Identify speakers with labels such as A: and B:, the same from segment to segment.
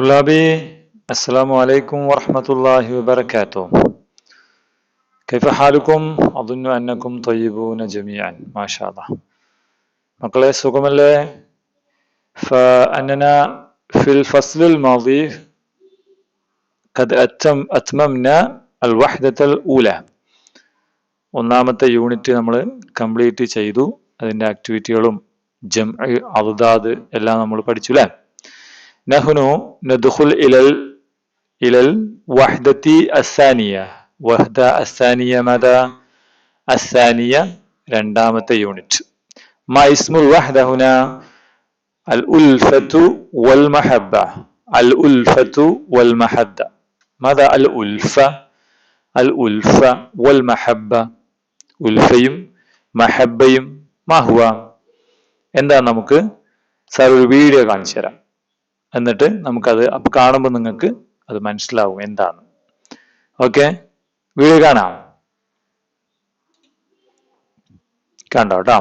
A: طلابي السلام عليكم ورحمة الله وبركاته كيف حالكم أظن أنكم طيبون جميعا ما شاء الله മക്കളെ സുഖമല്ലേ فأننا في الفصل الماضي قد أتم أتممنا الوحدة الأولى ഒന്നാമത്തെ യൂണിറ്റ് നമ്മൾ കംപ്ലീറ്റ് ചെയ്തു അതിൻ്റെ ആക്ടിവിറ്റികളും ജം അറുദാദ് എല്ലാം നമ്മൾ പഠിച്ചു അല്ലേ നഹ്നു നദ്ഖുൽ ഇലൽ ഇലൽ വഹ്ദത്തി അസാനിയ വഹ്ദ അസാനിയ മത അസാനിയ രണ്ടാമത്തെ യൂണിറ്റ് ما اسم الوحدة هنا الألفة والمحبة الألفة والمحبة ماذا الألفة الألفة والمحبة ഉൽഫയും മഹബയും മാഹുവ എന്താ നമുക്ക് സാർ ഒരു വീഡിയോ കാണിച്ചു തരാം എന്നിട്ട് നമുക്കത് അപ്പൊ കാണുമ്പോൾ നിങ്ങൾക്ക് അത് മനസ്സിലാവും എന്താണ്. ഓക്കെ വീഡിയോ കാണാം. കണ്ടോ കേട്ടോ.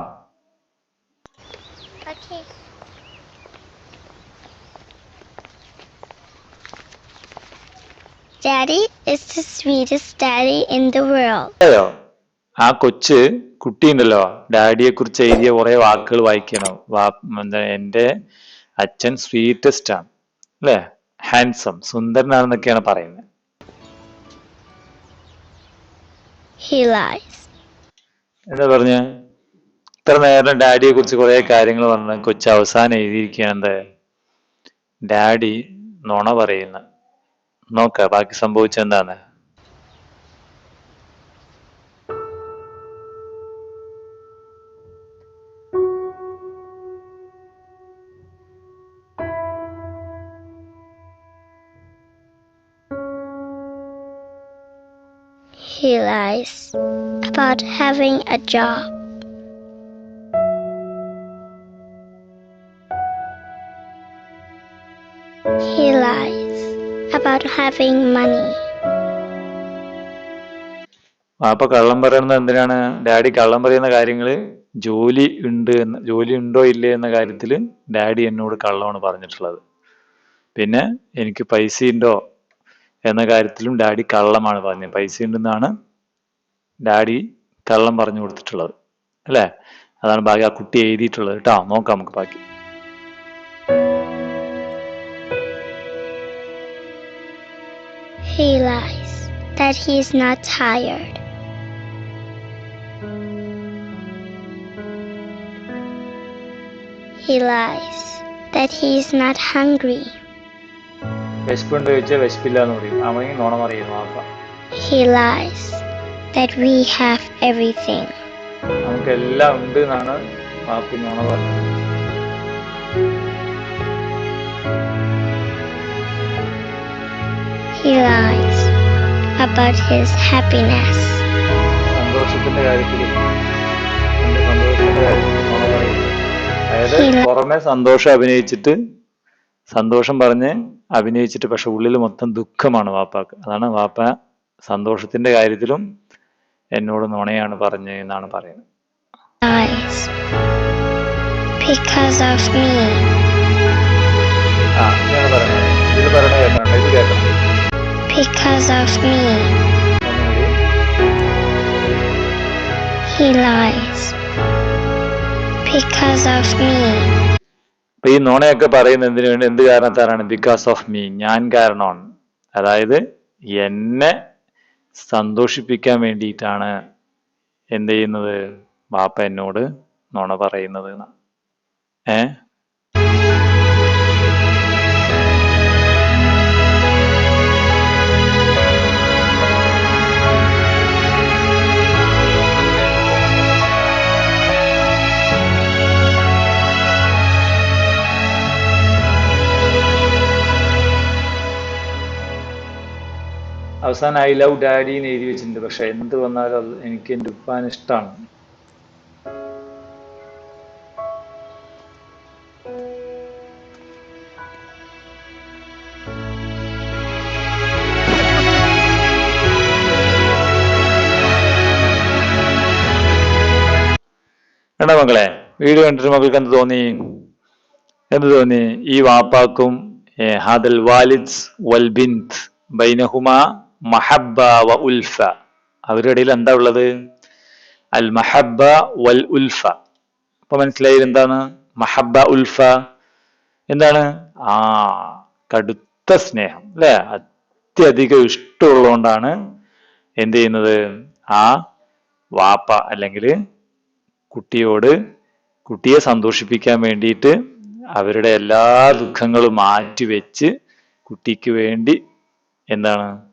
B: Daddy is the sweetest daddy in the world.
A: ആ കൊച്ച് കുട്ടിയുണ്ടല്ലോ. ഡാഡിയെ കുറിച്ച് എഴുതിയ കുറെ വാക്കുകൾ വായിക്കണം. വാ എന്താ എന്റെ അച്ഛൻ സ്വീറ്റസ്റ്റ് ആണ് അല്ലേ? ഹാൻസം സുന്ദരനാണെന്നൊക്കെയാണ് പറയുന്നത്. എന്താ പറഞ്ഞ? ഇത്ര നേരം ഡാഡിയെ കുറിച്ച് കുറെ കാര്യങ്ങൾ പറഞ്ഞ കൊച്ചു അവസാനം എഴുതിയിരിക്കുകയാണ് എന്താ? ഡാഡി നുണ പറയുന്ന. നോക്ക ബാക്കി സംഭവിച്ചെന്താണ്
B: He about having a job. He lies about having money.
A: അപ്പൊ കള്ളം പറയുന്നത് എന്തിനാണ് ഡാഡി കള്ളം പറയുന്ന കാര്യങ്ങൾ ജോലി ഉണ്ട് എന്ന് ജോലി ഉണ്ടോ ഇല്ലേ എന്ന കാര്യത്തിൽ ഡാഡി എന്നോട് കള്ളമാണ് പറഞ്ഞിട്ടുള്ളത് പിന്നെ എനിക്ക് പൈസ ഉണ്ടോ എന്ന കാര്യത്തിലും ഡാഡി കള്ളമാണ് പറഞ്ഞത് പൈസ ഉണ്ടെന്നാണ് ഡാഡി കള്ളം പറഞ്ഞു കൊടുത്തിട്ടുള്ളത് അല്ലേ? അതാണ് ബാക്കി ആ കുട്ടി എഴുതിയിട്ടുള്ളത്. കേട്ടോ നോക്കാം നമുക്ക് ബാക്കി.
B: He lies that he is not tired. He lies that he is not hungry.
A: വിശപ്പുണ്ട് ചോദിച്ചാൽ വിശപ്പില്ല എന്ന് പറയും. അവനെങ്കിൽ നോണ പറയുന്നു
B: He lies that we have everything.
A: നമുക്കെല്ലാം ഉണ്ട് എന്നാണ് പാപ്പി നോണ പറഞ്ഞത്
B: He lies about his happiness.
A: സന്തോഷത്തിന്റെ കാര്യത്തിൽ സന്തോഷത്തിന്റെ കാര്യത്തിൽ നുണ അതായത് പുറമെ സന്തോഷം അഭിനയിച്ചിട്ട് സന്തോഷം പറഞ്ഞ് അഭിനയിച്ചിട്ട് പക്ഷെ ഉള്ളിൽ മൊത്തം ദുഃഖമാണ് വാപ്പാക്ക് അതാണ് വാപ്പ സന്തോഷത്തിന്റെ കാര്യത്തിലും എന്നോട് നുണയാണ് പറഞ്ഞത് എന്നാണ് പറയുന്നത്.
B: Because of me. Because of me. He lies. Because of me.
A: ഈ നോണയൊക്കെ പറയുന്ന എന്തിനു വേണ്ടി? എന്ത് കാരണത്താലാണ്? ബിക്കോസ് ഓഫ് മീ ഞാൻ കാരണമാണ്. അതായത് എന്നെ സന്തോഷിപ്പിക്കാൻ വേണ്ടിയിട്ടാണ് എന്ത് ചെയ്യുന്നത് ബാപ്പ എന്നോട് നുണ പറയുന്നത്. ഏ അവസാനം ഐ ലവ് ഡാഡി എന്ന് എഴുതി വെച്ചിട്ടുണ്ട്. പക്ഷെ എന്ത് വന്നാലും അത് എനിക്ക് എന്റെ ഉപ്പാൻ ഇഷ്ടമാണ് എടാ മക്കളെ വീഡിയോ കണ്ടിട്ട് മക്കൾക്ക് എന്ത് തോന്നി? എന്ത് തോന്നി? ഈ വാപ്പാക്കും ഹാദൽ വാലിദ് വൽ ബിന്ത് ബൈനഹുമ മഹബ്ബ വ ഉൽഫ. അവരുടെ ഇടയിൽ എന്താ ഉള്ളത്? അൽ മഹബ വൽ ഉൽഫ. അപ്പൊ മനസ്സിലായി എന്താണ് മഹബ ഉൽഫ. എന്താണ്? ആ കടുത്ത സ്നേഹം അല്ലെ? അത്യധികം ഇഷ്ടമുള്ളതുകൊണ്ടാണ് എന്ത് ചെയ്യുന്നത്? ആ വാപ്പ അല്ലെങ്കിൽ കുട്ടിയോട് കുട്ടിയെ സന്തോഷിപ്പിക്കാൻ വേണ്ടിയിട്ട് അവരുടെ എല്ലാ ദുഃഖങ്ങളും മാറ്റിവെച്ച് കുട്ടിക്ക് വേണ്ടി എന്താണ്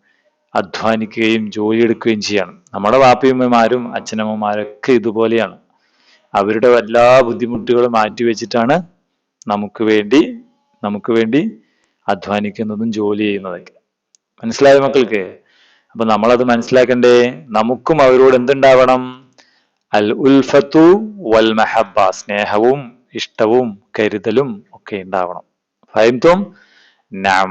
A: അധ്വാനിക്കുകയും ജോലിയെടുക്കുകയും ചെയ്യണം. നമ്മുടെ വാപ്പയമ്മമാരും അച്ഛനമ്മമാരൊക്കെ ഇതുപോലെയാണ്. അവരുടെ എല്ലാ ബുദ്ധിമുട്ടുകളും മാറ്റിവെച്ചിട്ടാണ് നമുക്ക് വേണ്ടി നമുക്ക് വേണ്ടി അധ്വാനിക്കുന്നതും ജോലി ചെയ്യുന്നതൊക്കെ. മനസ്സിലായ മക്കൾക്ക്? അപ്പൊ നമ്മളത് മനസ്സിലാക്കണ്ടേ? നമുക്കും അവരോട് എന്തുണ്ടാവണം? അൽ ഉൽഫത്തു വൽ മെഹബ സ്നേഹവും ഇഷ്ടവും കരുതലും ഒക്കെ ഉണ്ടാവണം. ഫൈൻതും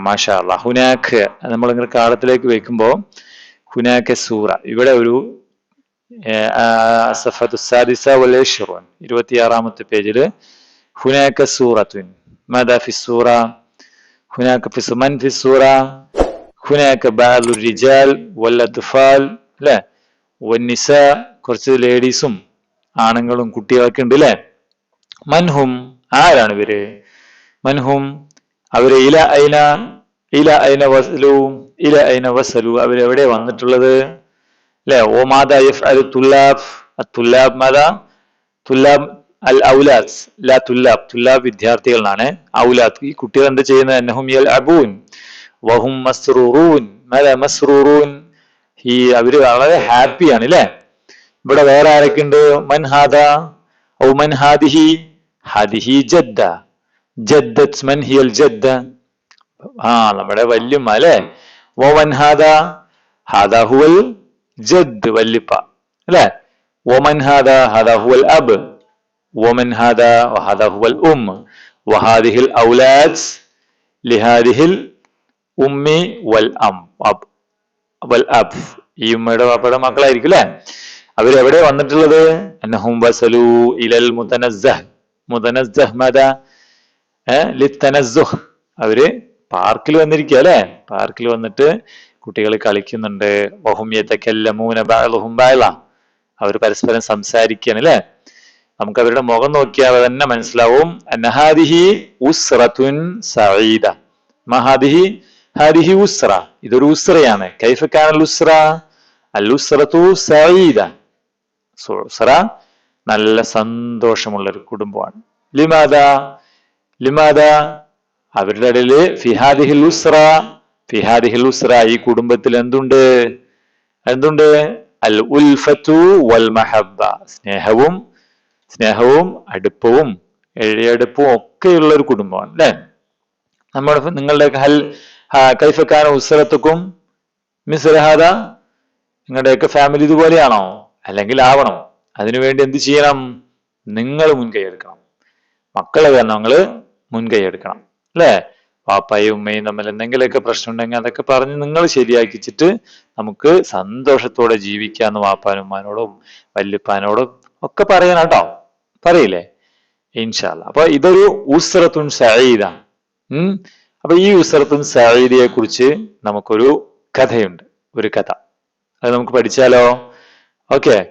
A: മാഷാ ഹുനാഖ് നമ്മളിങ്ങനെ കാലത്തിലേക്ക് വെക്കുമ്പോൾ ഹുനാഖ് സൂറ ഇവിടെ ഒരു സഫത്തു സാദിസ വലേശ്വറോൻ ഇരുപത്തിയാറാമത്തെ പേജില് ഹുനാഖ സൂറത്തുൻ ماذا في السورة هناك في من في السورة هناك بعض الرجال والأطفال لا والنساء കുറച്ച് ലേഡീസും ആണുങ്ങളും കുട്ടികളൊക്കെ ഉണ്ട് അല്ലേ മൻഹും ആരാണ് ഇവര് മൻഹും അവർ ഇല ഐന ഇല ഐന വസലു ഇല ഐന വസലു. അവരെവിടെ വന്നിട്ടുള്ളത്? അല്ലെ ഓ മാതാ യഫ് അൽ തുല്ലാബ്. തുല്ലാബ് മാതാ? തുല്ലാബ് അൽ ഔലാസ് ലാ തുല്ലാബ്. തുല്ലാബ് വിദ്യാർത്ഥികളാണ്. ഔലാദ്. ഈ കുട്ടികൾ എന്ത് ചെയ്യുന്നത് അന്നഹും യൽ അബൂൻ. വഹും മസ്റൂറൂൻ. മാതാ മസ്റൂറൂൻ. ഈ അവർ വളരെ ഹാപ്പിയാണ് അല്ലേ ഇവിടെ വേറെ ആരൊക്കെ ഉണ്ട് മൻ ഹാദ? ഔ മൻ ഹാദിഹി? ഹാദിഹി ജദ്ദ. ജദ്ദത്സ്മൻ ഹിയൽ ജദ്ദ. ആ നമ്മുടെ വല്യമ്മ അല്ലെ? വൻ ഹാദ ഹാദ ഹുവൽ ജദ് വല്യപ്പ. അല്ലെ? വമൻ ഹാദ ഹാദ ഹുവൽ അബ്. വമൻ ഹാദ ഹാദ ഹുവൽ ഉം. വഹാദിഹിൽ ഔലാദ്സ് ലിഹാദിഹിൽ ഉമ്മി വൽ അം അബ് വൽ അബ്. ഈ ഉമ്മയുടെ പാപ്പയുടെ മക്കളായിരിക്കും അല്ലെ? അവരെവിടെ വന്നിട്ടുള്ളത്? അന്നഹും വസലു ഇലൽ മുതനസ്സഹ്. മുതനസ് മദ ലിത്തനസ്സുഹ് അവർ പാർക്കിൽ വന്നിരിക്കുക അല്ലെ? പാർക്കിൽ വന്നിട്ട് കുട്ടികൾ കളിക്കുന്നുണ്ട്. അവർ പരസ്പരം സംസാരിക്കുകയാണ് അല്ലെ? നമുക്ക് അവരുടെ മുഖം നോക്കിയാൽ തന്നെ മനസ്സിലാവും. സഈദ. ഇതൊരു ഉസ്രയാണ് അൽ സഈദ. നല്ല സന്തോഷമുള്ള ഒരു കുടുംബമാണ്. ലിമാദ? ലിമാദ? അവരുടെ ഇടയിൽ ഫിഹാദിഹിൽ ഉസ്ര ഫിഹാദിഹിൽ ഉസ്ര ഈ കുടുംബത്തിൽ എന്തുണ്ട്? എന്തുണ്ട്? അൽ ഉൽഫത്തു വൽ മഹബ സ്നേഹവും സ്നേഹവും അടുപ്പവും എഴയടുപ്പും ഒക്കെയുള്ള ഒരു കുടുംബമാണ് അല്ലെ? നമ്മുടെ നിങ്ങളുടെ ഹൽ കൈഫക്കാന ഉസ്രത്തുക്കും മിസ്രഹാദ നിങ്ങളുടെയൊക്കെ ഫാമിലി ഇതുപോലെയാണോ? അല്ലെങ്കിൽ ആവണം? അതിനുവേണ്ടി എന്ത് ചെയ്യണം? നിങ്ങൾ മുൻകൈ എടുക്കണം. മക്കളെ കാരണങ്ങൾ മുൻകൈ എടുക്കണം അല്ലേ? പാപ്പായും ഉമ്മയും തമ്മിൽ എന്തെങ്കിലുമൊക്കെ പ്രശ്നം ഉണ്ടെങ്കിൽ അതൊക്കെ പറഞ്ഞ് നിങ്ങൾ ശരിയാക്കിച്ചിട്ട് നമുക്ക് സന്തോഷത്തോടെ ജീവിക്കാന്ന് വാപ്പാനും ഉമ്മാനോടും വല്യപ്പാനോടും ഒക്കെ പറയണം കേട്ടോ. പറയില്ലേ? ഇൻഷാല്ല. അപ്പൊ ഇതൊരു ഉസ്രത്തുൻ സഈദാണ്. ഉം? അപ്പൊ ഈ ഉസ്രത്തുൻ സഈദയെ കുറിച്ച് നമുക്കൊരു കഥയുണ്ട്. ഒരു കഥ. അത് നമുക്ക് പഠിച്ചാലോ? ഓക്കെ.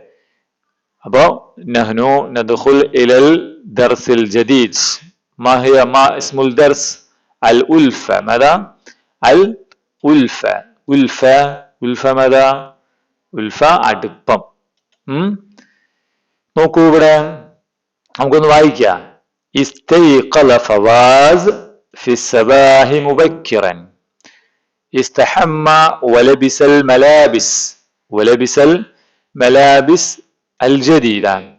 A: അപ്പോ നഹ്നു നദ്ഖുൽ ഇലൽ ദർസിൽ ജദീദ്. ما هي ما اسم الدرس الألفة ماذا الألفة ألفة ألفة ماذا ألفة അടുപ്പം ഉം നോക്കൂ ഇവിടെ നമുക്കൊന്ന് വായിക്കാം استيقظ فواز في الصباح مبكرا استحمى ولبس الملابس ولبس الملابس الجديدة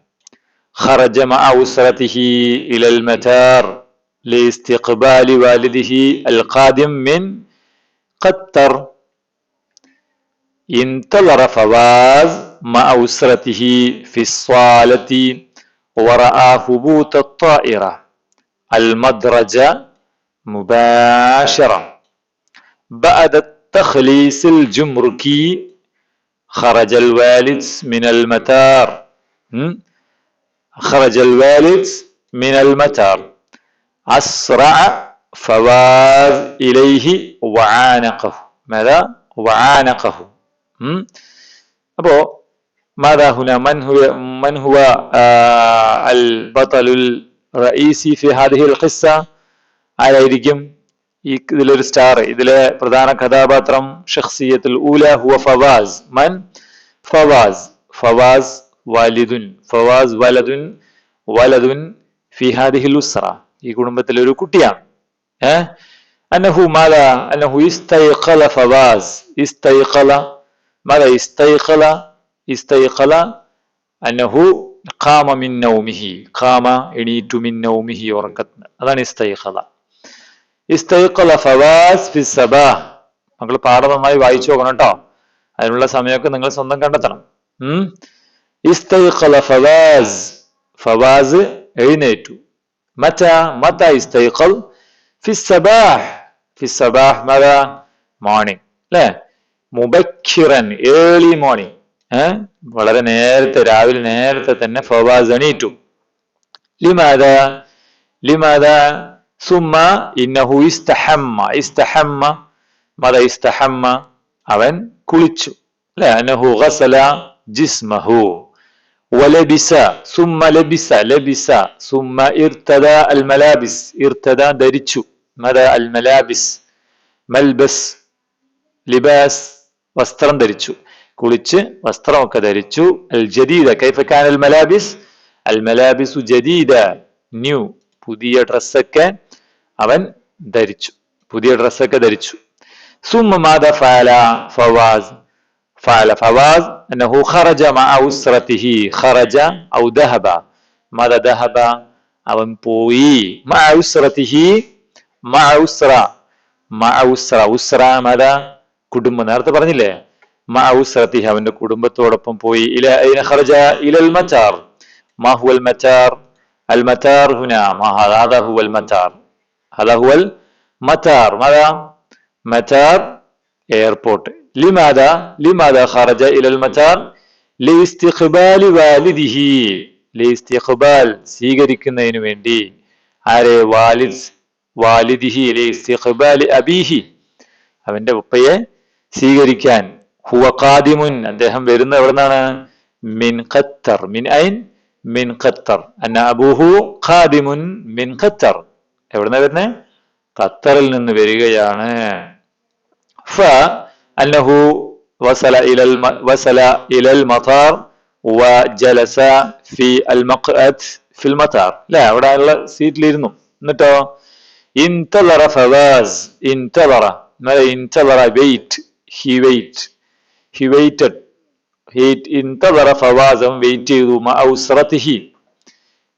A: خرج مع أسرته إلى المتار لاستقبال والده القادم من قطر. انتظر فواز مع أسرته في الصالة ورأى هبوط الطائرة المدرج مباشرة بعد التخليص الجمركي خرج الوالد من المتار. خرج الوالد من المتار أسرع فواز إليه وعانقه ماذا وعانقه م? അപ്പോ ماذا هنا من هو من هو آه البطل الرئيسي في هذه القصة ആരായിരിക്കും ഈ ഇതിലൊരു സ്റ്റാർ ഇതിലെ പ്രധാന കഥാപാത്രം ഷഖ്സിയത്തുൽ ഊല ഹുവ ഫവാസ് മൻ ഫവാസ് ഫവാസ് വാലിദുൻ ഫവാസ് വലദുൻ വലദുൻ ഫിഹാദിഹിൽ ഉസ്ര. ഈ കുടുംബത്തിലെ ഒരു കുട്ടിയാണ്. ഏഹ് അന്നഹു മാല അന്നഹു ഇസ്തൈഖല ഫവാസ് ഇസ്തൈഖല മല ഇസ്തൈഖല ഇസ്തൈഖല അന്നഹു ഖാമ മിൻ നൗമിഹി ഖാമ എണീറ്റു മിൻ നൗമിഹി ഉറക്കത്തിന്. അതാണ് ഇസ്തൈഖല. ഇസ്തൈഖല ഫവാസ് ഫി സബാ. മക്കൾ പാഠം നന്നായി വായിച്ചു നോക്കണം കേട്ടോ. അതിനുള്ള സമയമൊക്കെ നിങ്ങൾ സ്വന്തം കണ്ടെത്തണം. ഉം? ഇസ്തൈഖല ഫവാസ് ഫവാസ് എഴുന്നേറ്റു മറ്റ മത ഇസ്തൈഖൽ ഫി സബാഹ് ഫി സബാഹ് മത മോർണിംഗ് അല്ലേ മുബക്കിറൻ ഏർലി മോർണിംഗ് ഏഹ് വളരെ നേരത്തെ രാവിലെ നേരത്തെ തന്നെ ഫവാസ് എണീറ്റു. ലിമാദ? ലിമാദ? സുമ്മ? ഇന്നഹു ഇസ്തഹമ്മ. ഇസ്തഹമ്മ? മത ഇസ്തഹമ്മ? അവൻ കുളിച്ചു. അല്ലെ അനഹു ഗസല ജിസ്മഹു. ولبس ثم لبس لبس ثم ارتدى الملابس ارتدى ധരിച്ചു മത الملابس മൽബസ് ലിബാസ് വസ്ത്രം ധരിച്ചു കുളിച്ച് വസ്ത്രമൊക്കെ ധരിച്ചു അൽ ജദീദ കൈഫ കാന അൽ മലാബിസ് അൽ മലാബിസു ജദീദ ന്യൂ പുതിയ ഡ്രസ്സൊക്കെ അവൻ ധരിച്ചു പുതിയ ഡ്രസ്സൊക്കെ ധരിച്ചു ثم ماذا فعل فواز فعل فواز أنه خرج مع أسرته خرج أو ذهب ماذا ذهب അവൻ പോയി مع أسرته مع أسرة مع أسرة أسرة ماذا കുടുംബം നേരത്തെ പറഞ്ഞില്ലേ മഅ ഉസ്രത്തിഹി അവന്റെ കുടുംബത്തോടൊപ്പം പോയി ഇല ഐന ഖറജ ഇലൽ മറ്റാർ മാ ഹുവൽ മറ്റാർ അൽ മറ്റാർ ഹുന മാ ഹാദാ ഹുവൽ മറ്റാർ هذا هو المطار ماذا مطار ايربورت لماذا لماذا خرج الى المطار لاستقبال والده لاستقبال സ്വീകരിക്കുന്നതിന് വേണ്ടി ആരെ വാലിദ് വാലിദിഹി ലിസ്തിഖ്ബാലി അബീഹി അവന്റെ ഉപ്പയെ സ്വീകരിക്കാൻ ഹുവ ഖാദിമുൻ അദ്ദേഹം വരുന്ന എവിടുന്നാണ് മിൻ ഖത്തർ മിൻ ഐൻ മിൻ ഖത്തർ അന്ന അബൂഹു ഖാദിമുൻ മിൻ ഖത്തർ എവിടുന്ന വരുന്നേ ഖത്തറിൽ നിന്ന് വരികയാണ് ഫ അന്നഹു വസല ഇലൽ മ- വസല ഇലൽ മതാർ വജലസ ഫി അൽ മഖ്അദ് ഫിൽ മതാർ അല്ലേ അവിടെ ഉള്ള സീറ്റിലിരുന്നു എന്നിട്ടോ انتظر فواز انتظر ماذا انتظر wait he wait he waited he انتظر فواز wait ചെയ്തു مع أسرته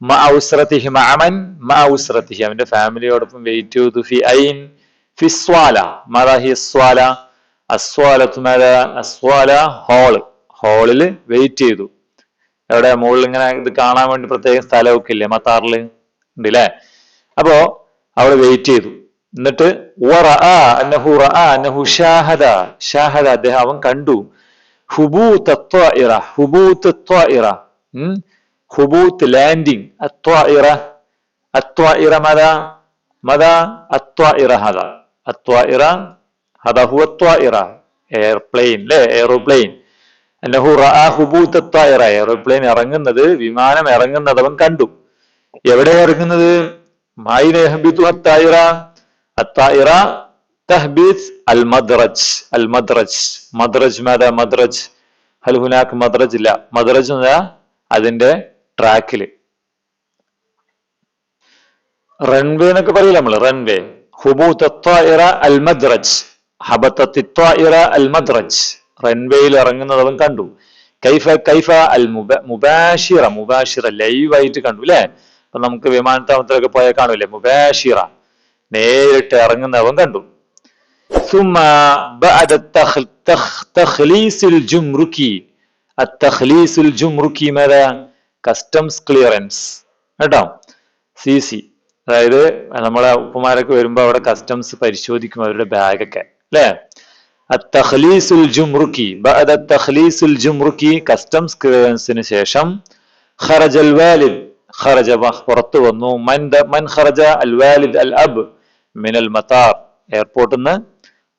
A: مع أسرته مع من مع أسرته അവന്റെ ഫാമിലിയോടൊപ്പം വെയിറ്റ് ചെയ്തു ഫി ഐൻ ഫി സ്വാല ماذا هي الصالة അസ്വാല ഹാൾ ഹാളിൽ വെയിറ്റ് ചെയ്തു. എവിടെ? മുകളിൽ ഇങ്ങനെ ഇത് കാണാൻ വേണ്ടി പ്രത്യേകം സ്ഥലമൊക്കെ ഇല്ലേ? മത്താറിൽ ഉണ്ട് അല്ലേ അപ്പോ അവിടെ വെയിറ്റ് ചെയ്തു. എന്നിട്ട് അന്നഹു ഷാഹദ. ഷാഹദ അദ്ദേഹം കണ്ടു. ഹുബൂത്ത് ലാൻഡിങ് അത്വ ഇറ അത്വ ഇറ മത മത അത്വ ഇറ അത്വ ഇറ هذا هو الطائرة എയർപ്ലെയിൻ അല്ലേ എയറോപ്ലെയിൻ അന്നഹു റഅ ഹുബൂത്ത് الطائرة എയറോപ്ലെയിൻ ഇറങ്ങുന്നത് വിമാനം ഇറങ്ങുന്നത് അവൻ കണ്ടു എവിടെ ഇറങ്ങുന്നത് മായിന യഹ്ബിതു അത്തായിറ അത്തായിറ تهبط المدرج المدرج مدرج ماذا مدرج هل هناك مدرج لا مدرج എന്താ അതിന്റെ ട്രാക്കിൽ റൺവേ എന്നൊക്കെ പറയില്ല നമ്മൾ റൺവേ ഹുബൂത്ത് الطائرة المدرج ഹബത്തിത്വ അൽ മദ്രജ് റൺവേയിൽ ഇറങ്ങുന്നത് കണ്ടു. കൈഫ കൈഫ അൽ മുബാഷിറ മുബാഷിറ ലൈവ് ആയിട്ട് കണ്ടു അല്ലേ അപ്പൊ നമുക്ക് വിമാനത്താവളത്തിലൊക്കെ പോയാൽ കാണൂലേ മുബാഷിറ. നേരിട്ട് ഇറങ്ങുന്നവൻ കണ്ടു. Customs clearance. കേട്ടോ? C C. അതായത് നമ്മളെ ഉപ്പുമാരൊക്കെ വരുമ്പോൾ അവിടെ കസ്റ്റംസ് പരിശോധിക്കും അവരുടെ ബാഗൊക്കെ. അല്ലേ അത്തഖ്ലീസുൽ ജുംറുക്കി. ബഅദ തഖ്ലീസുൽ ജുംറുക്കി കസ്റ്റംസ് ക്ലിയറൻസിന് ശേഷം ഖറജൽ വാലിദ്. ഖറജ പുറത്തു വന്നു. മൻ മൻ ഖറജ അൽ വാലിദ് അൽ അബ് മിനൽ മതാർ. എയർപോർട്ടിൽ നിന്ന്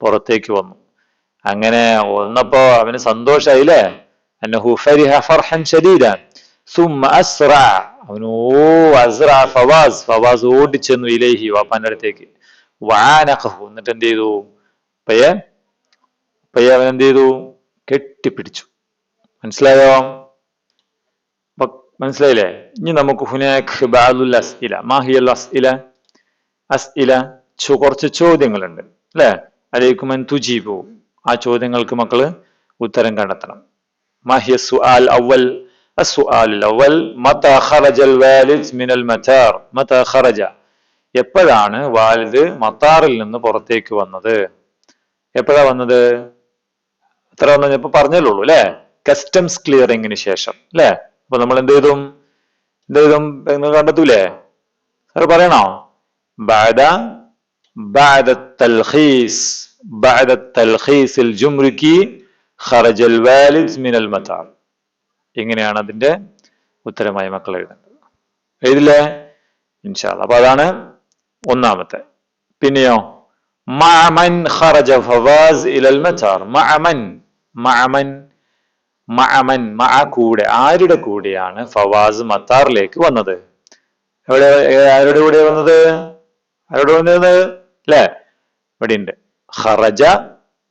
A: പുറത്തേക്ക് വന്നു. അങ്ങനെ വന്നപ്പോ അവന് സന്തോഷായില്ലേ അന്നഹു ഫരിഹ ഫർഹൻ ശരീരാൻ സുമ അസ്റ. അവനോ അസ്റ ഫവാസ്. ഫവാസ് ഓടിച്ചെന്നു ഇലേഹി വാപ്പാന്റെ അടുത്തേക്ക് വാനഖഹു എന്നിട്ട് എന്ത് ചെയ്തു പയ്യെ പയ്യെ അവൻ എന്ത് ചെയ്തു കെട്ടിപ്പിടിച്ചു മനസ്സിലായോ അപ്പൊ മനസ്സിലായില്ലേ ഇനി നമുക്ക് ഹുനാഖ് ബാലുൽ അസ്ഇല മാഹിയൽ അസ്ഇല അസ്ഇല ചോ കുറച്ച് ചോദ്യങ്ങളുണ്ട് അല്ലെ അലൈക്കും തുജീബു ആ ചോദ്യങ്ങൾക്ക് മക്കള് ഉത്തരം കണ്ടെത്തണം മാഹിയ സുആൽ അവൽ السؤال الأول متى خرج الوالد من المطار متى خرج എപ്പോഴാണ് വാലിദ് മത്താറിൽ നിന്ന് പുറത്തേക്ക് വന്നത് എപ്പോഴാ വന്നത് എത്ര വന്നു ഇപ്പൊ പറഞ്ഞല്ലോ അല്ലെ കസ്റ്റംസ് ക്ലിയറിങ്ങിന് ശേഷം അല്ലെ അപ്പൊ നമ്മൾ എന്ത് ചെയ്തും എന്ത് ചെയ്തും എന്ന് കണ്ടെത്തൂലേ സാർ പറയണോ بعد بعد التلخيص بعد التلخيص الجمركي خرج الوالد من المطار ഇങ്ങനെയാണ് അതിന്റെ ഉത്തരമായി മക്കൾ എഴുതേണ്ടത് എഴുതില്ലേ ഇൻഷാല്ല അപ്പൊ അതാണ് ഒന്നാമത്തെ പിന്നെയോ മഅമൻ ഖറജ مع ഇലൽ مع من؟ مع من؟ മഅ കൂടെ. ആരുടെ കൂടെയാണ് ഫവാസ് മത്താറിലേക്ക് വന്നത്? എവിടെ ആരുടെ കൂടെ വന്നത്? ആരോട് വന്നത്? അല്ലേ ഇവിടെ ഉണ്ട് ഖറജ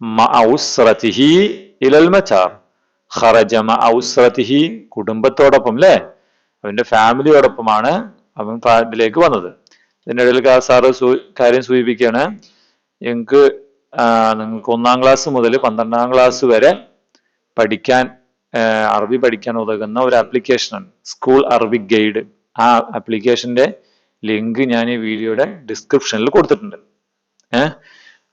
A: മഅഉസ്റതിഹി ഇലൽ മത്താർ. ഖറജ മഅഉസ്റതിഹി കുടുംബത്തോടൊപ്പം അല്ലേ അവന്റെ ഫാമിലിയോടൊപ്പമാണ് അവൻ ഫാമിലിയിലേക്ക് വന്നത്. ഇതിന്റെ ഇടയിൽ കാ- സാറ് സൂ- കാര്യം സൂചിപ്പിക്കുകയാണ്. ഞങ്ങൾക്ക് നിങ്ങൾക്ക് ഒന്നാം ക്ലാസ് മുതൽ പന്ത്രണ്ടാം ക്ലാസ് വരെ പഠിക്കാൻ അറബി പഠിക്കാൻ ഉതകുന്ന ഒരു ആപ്ലിക്കേഷനാണ് സ്കൂൾ അറബിക് ഗൈഡ് ആ ആപ്ലിക്കേഷന്റെ ലിങ്ക് ഞാൻ ഈ വീഡിയോയുടെ ഡിസ്ക്രിപ്ഷനിൽ കൊടുത്തിട്ടുണ്ട്. ഏഹ്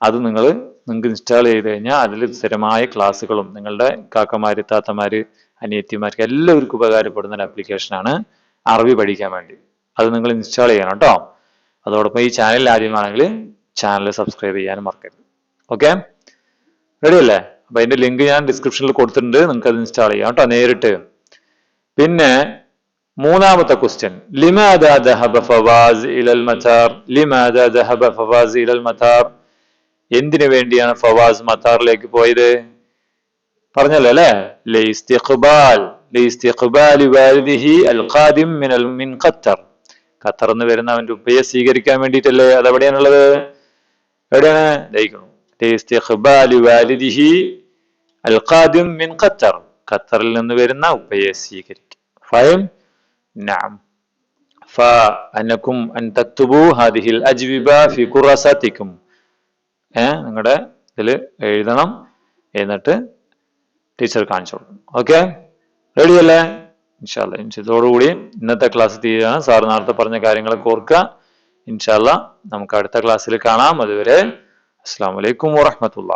A: അത് നിങ്ങൾ നിങ്ങൾക്ക് ഇൻസ്റ്റാൾ ചെയ്ത് കഴിഞ്ഞാൽ അതിൽ സ്ഥിരമായ ക്ലാസ്സുകളും നിങ്ങളുടെ കാക്കമാര് താത്തമാര് അനിയത്തിമാർക്ക് എല്ലാവർക്കും ഉപകാരപ്പെടുന്ന ഒരു ആപ്ലിക്കേഷനാണ് അറബി പഠിക്കാൻ വേണ്ടി. അത് നിങ്ങൾ ഇൻസ്റ്റാൾ ചെയ്യണം കേട്ടോ അതോടൊപ്പം ഈ ചാനൽ ആദ്യമാണെങ്കിൽ ചാനൽ സബ്സ്ക്രൈബ് ചെയ്യാനും മറക്കരുത്. ഓക്കെ റെഡി അല്ലേ? അപ്പൊ അതിന്റെ ലിങ്ക് ഞാൻ ഡിസ്ക്രിപ്ഷനിൽ കൊടുത്തിട്ടുണ്ട്. നിങ്ങൾക്ക് അത് ഇൻസ്റ്റാൾ ചെയ്യാം കേട്ടോ നേരിട്ട്. പിന്നെ മൂന്നാമത്തെ ക്വസ്റ്റ്യൻ ദഹബ ഫവാസ് ഇലൽ മതാർ ദഹബ ഫവാസ് ഇലൽ മതാർ? എന്തിനു വേണ്ടിയാണ് ഫവാസ് മത്താറിലേക്ക് പോയത്? പറഞ്ഞല്ലോ അല്ലേ? ലൈസ്തിഖ്ബാൽ അൽ ഖാദിം മിൻ ഖത്തർ. ഖത്തർ എന്ന് വരുന്ന അവന്റെ ഉപ്പയെ സ്വീകരിക്കാൻ വേണ്ടിയിട്ടല്ലേ അത് എവിടെയാണുള്ളത് എവിടെയാണ് ദഹിക്കണം ഇസ്തിഖ്ബാലി വാലിദിഹി അൽ ഖാദിം മിൻ ഖത്തർ ഖത്തറിൽ നിന്ന് വരുന്ന ഉപ്പയെ സ്വീകരിക്കും ഫയം നാം അൻ തക്തുബു ഹാദിഹിൽ അജ്വിബ ഫി ഖുറസത്തിക്കും ഏഹ് നിങ്ങളുടെ ഇതിൽ എഴുതണം എന്നിട്ട് ടീച്ചർ കാണിച്ചു കൊടുക്കും ഓക്കെ റെഡിയല്ലേ ഇൻഷാല്ല ഇൻഷത്തോടുകൂടി ഇന്നത്തെ ക്ലാസ് തീരുകയാണ് സാർ നേരത്തെ പറഞ്ഞ കാര്യങ്ങളൊക്കെ ഓർക്കുക ഇൻഷാല്ല നമുക്ക് അടുത്ത ക്ലാസ്സിൽ കാണാം. അതുവരെ അസ്സാം വലൈക്കും വാഹമത്തുള്ള